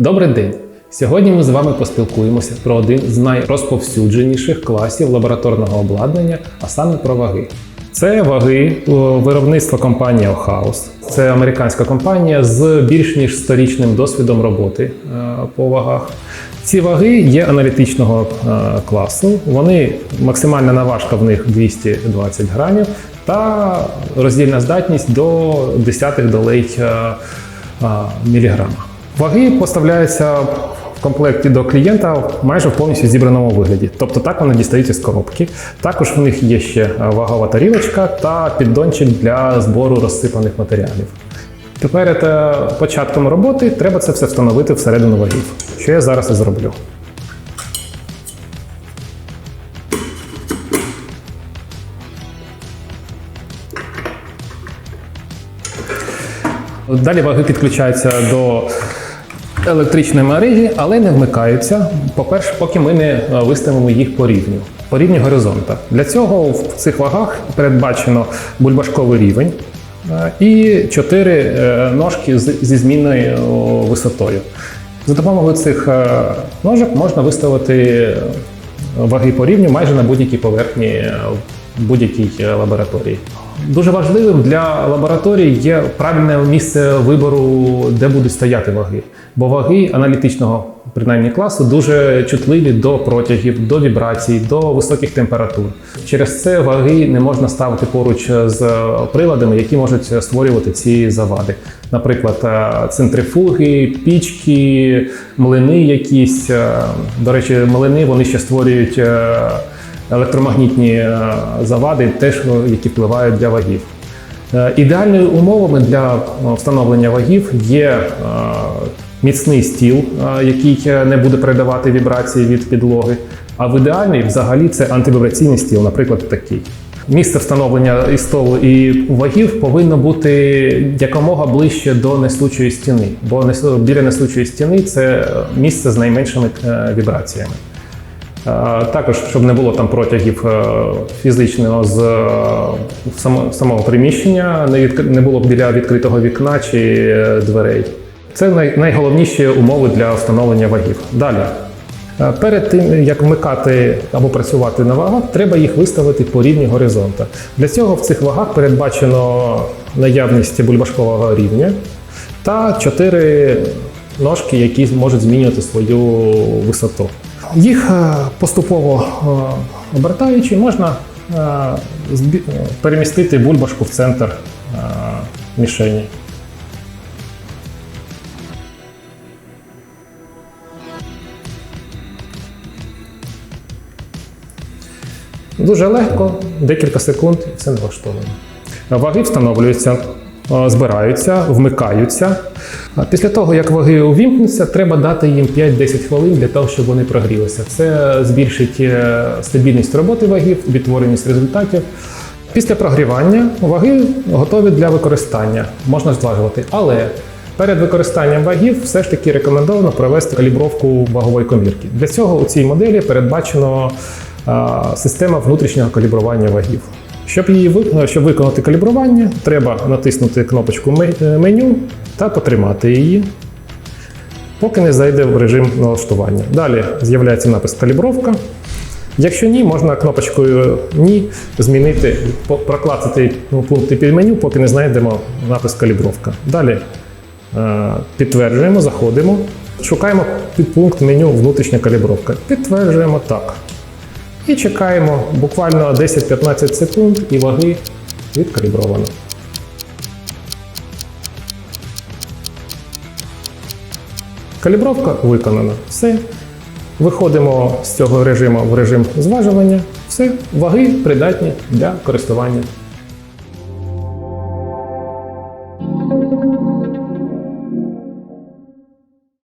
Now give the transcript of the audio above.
Добрий день! Сьогодні ми з вами поспілкуємося про один з найрозповсюдженіших класів лабораторного обладнання, а саме про ваги. Це ваги виробництва компанії Охаус. Це американська компанія з більш ніж сторічним досвідом роботи е, по вагах. Ці ваги є аналітичного е, класу. Вони максимальна наважка в них 220 грамів та роздільна здатність до десятих долей е, міліграма. Ваги поставляються в комплекті до клієнта майже в повністю зібраному вигляді. Тобто так вони дістаються з коробки. Також в них є ще вагова тарілочка та піддончик для збору розсипаних матеріалів. Перед е, початком роботи треба це все встановити всередину вагів, що я зараз і зроблю. Далі ваги підключаються до електричної мережі, але не вмикаються. По-перше, поки ми не е, виставимо їх по рівню, по рівню горизонта. Для цього в цих вагах передбачено бульбашковий рівень е, і чотири е, ножки зі змінною висотою. За допомогою цих ножок можна виставити ваги по рівню майже на будь-якій поверхні будь-якій е, лабораторії. Дуже важливим для лабораторії є правильне місце вибору, де будуть стояти ваги. Бо ваги аналітичного принаймні класу дуже чутливі до протягів, до вібрацій, до високих температур. Через це ваги не можна ставити поруч з приладами, які можуть створювати ці завади. Наприклад, е, центрифуги, пічки, млини якісь. Е, До речі, млини вони ще створюють. Електромагнітні е, завади, теж е, які впливають для вагів. Е, Ідеальними умовами для встановлення вагів є міцний стіл, який не буде передавати вібрації від підлоги. А в ідеальний взагалі це антивібраційний стіл, наприклад, такий. Місце встановлення і столу і вагів повинно бути якомога ближче до несучої стіни, бо біля несучої стіни це місце з найменшими вібраціями. Е, Також, щоб не було там протягів е, фізичного з е, самого приміщення, не, було біля відкритого вікна чи дверей. Це найголовніші умови для встановлення вагів. Далі. Перед тим, як вмикати або працювати на вагах, треба їх виставити по рівні горизонта. Для цього в цих вагах передбачено наявність бульбашкового рівня та чотири ножки, які можуть змінювати свою висоту. Їх е, поступово е, обертаючи, можна е, перемістити бульбашку в центр мішені. Дуже легко, декілька секунд і все налаштовано. Ваги встановлюються, збираються, вмикаються. Після того, як ваги увімкнуться, треба дати їм 5-10 хвилин для того, щоб вони прогрілися. Це збільшить е, стабільність роботи вагів, відтвореність результатів. Після прогрівання ваги готові для використання, можна зважувати. Але перед використанням вагів все ж таки рекомендовано провести калібровку вагової комірки. Для цього у цій моделі передбачено система внутрішнього калібрування вагів. Щоб її ви- щоб виконати калібрування, треба натиснути кнопочку е, меню та потримати її, поки не зайде в режим налаштування. Далі з'являється напис калібровка. Якщо ні, можна кнопочкою Ні змінити, проклацати ну, пункти під меню, поки не знайдемо напис калібровка. Далі е, підтверджуємо, заходимо, шукаємо підпункт меню внутрішня калібровка. Підтверджуємо так. І чекаємо буквально 10-15 секунд і ваги відкалібровано. Калібровка виконана. Все. Виходимо з цього режиму в режим зважування. Все, ваги придатні для користування.